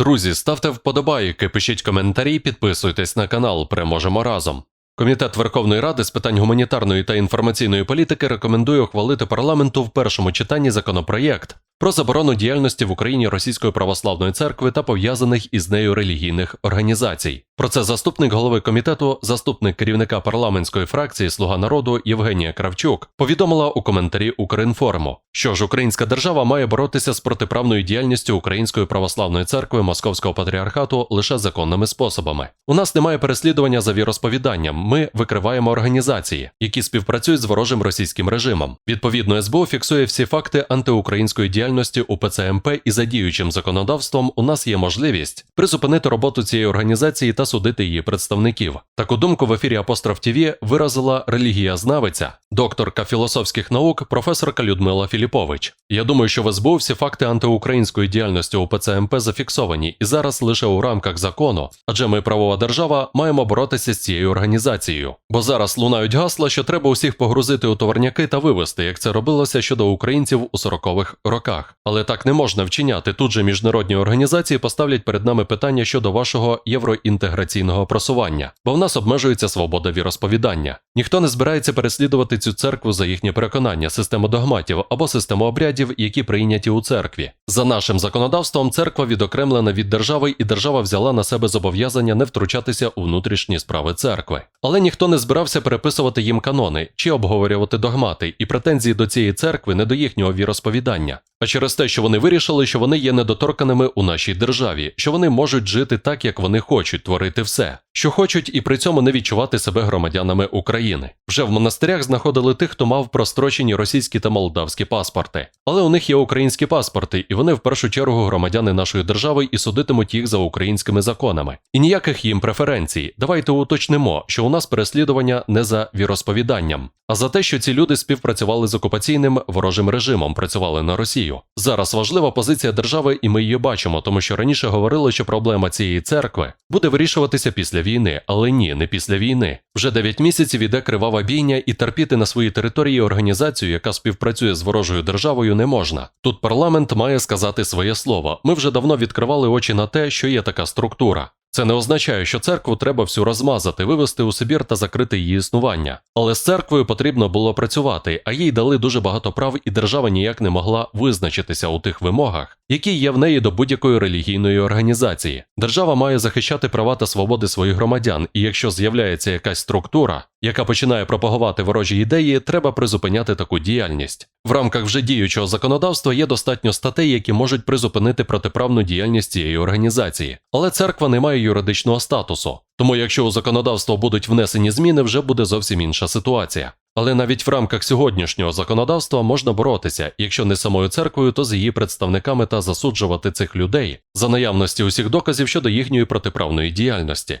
Друзі, ставте вподобайки, пишіть коментарі, підписуйтесь на канал. Переможемо разом. Комітет Верховної Ради з питань гуманітарної та інформаційної політики рекомендує ухвалити парламенту в першому читанні законопроєкт про заборону діяльності в Україні Російської православної церкви та пов'язаних із нею релігійних організацій. Про це заступник голови комітету, заступник керівника парламентської фракції Слуга народу Євгенія Кравчук повідомила у коментарі Укрінформу, що ж українська держава має боротися з протиправною діяльністю Української православної церкви Московського патріархату лише законними способами. У нас немає переслідування за віросповіданням. Ми викриваємо організації, які співпрацюють з ворожим російським режимом. Відповідно, СБУ фіксує всі факти антиукраїнської діяльності УПЦ МП і за діючим законодавством у нас є можливість призупинити роботу цієї організації та судити її представників. Таку думку в ефірі Апостроф ТВ виразила релігієзнавиця, докторка філософських наук, професорка Людмила Філіпович. Я думаю, що в СБУ всі факти антиукраїнської діяльності УПЦ МП зафіксовані і зараз лише у рамках закону, адже ми правова держава маємо боротися з цією організацією. Бо зараз лунають гасла, що треба усіх погрузити у товарняки та вивезти, як це робилося щодо українців у 40-х роках. Але так не можна вчиняти. Тут же міжнародні організації поставлять перед нами питання щодо вашого євроінтеграційного просування, бо в нас обмежується свобода віросповідання. Ніхто не збирається переслідувати цю церкву за їхнє переконання, систему догматів або систему обрядів, які прийняті у церкві. За нашим законодавством, церква відокремлена від держави, і держава взяла на себе зобов'язання не втручатися у внутрішні справи церкви. Але ніхто не збирався переписувати їм канони чи обговорювати догмати, і претензії до цієї церкви не до їхнього віросповідання. А через те, що вони вирішили, що вони є недоторканими у нашій державі, що вони можуть жити так, як вони хочуть, творити все, що хочуть, і при цьому не відчувати себе громадянами України. Вже в монастирях знаходили тих, хто мав прострочені російські та молдавські паспорти. Але у них є українські паспорти, і вони в першу чергу громадяни нашої держави і судитимуть їх за українськими законами. І ніяких їм преференцій. Давайте уточнимо, що у нас переслідування не за віросповіданням, а за те, що ці люди співпрацювали з окупаційним ворожим режимом, працювали на Росію. Зараз важлива позиція держави, і ми її бачимо, тому що раніше говорили, що проблема цієї церкви буде вирішуватися після війни, але ні, не після війни. Вже 9 місяців іде кривава бійня, і терпіти на своїй території організацію, яка співпрацює з ворожою державою, не можна. Тут парламент має сказати своє слово. Ми вже давно відкривали очі на те, що є така структура. Це не означає, що церкву треба всю розмазати, вивести у Сибір та закрити її існування. Але з церквою потрібно було працювати, а їй дали дуже багато прав, і держава ніяк не могла визначитися у тих вимогах, які є в неї до будь-якої релігійної організації. Держава має захищати права та свободи своїх громадян, і якщо з'являється якась структура, яка починає пропагувати ворожі ідеї, треба призупиняти таку діяльність. В рамках вже діючого законодавства є достатньо статей, які можуть призупинити протиправну діяльність цієї організації, але церква не має юридичного статусу. Тому, якщо у законодавство будуть внесені зміни, вже буде зовсім інша ситуація. Але навіть в рамках сьогоднішнього законодавства можна боротися, якщо не самою церквою, то з її представниками та засуджувати цих людей за наявності усіх доказів щодо їхньої протиправної діяльності.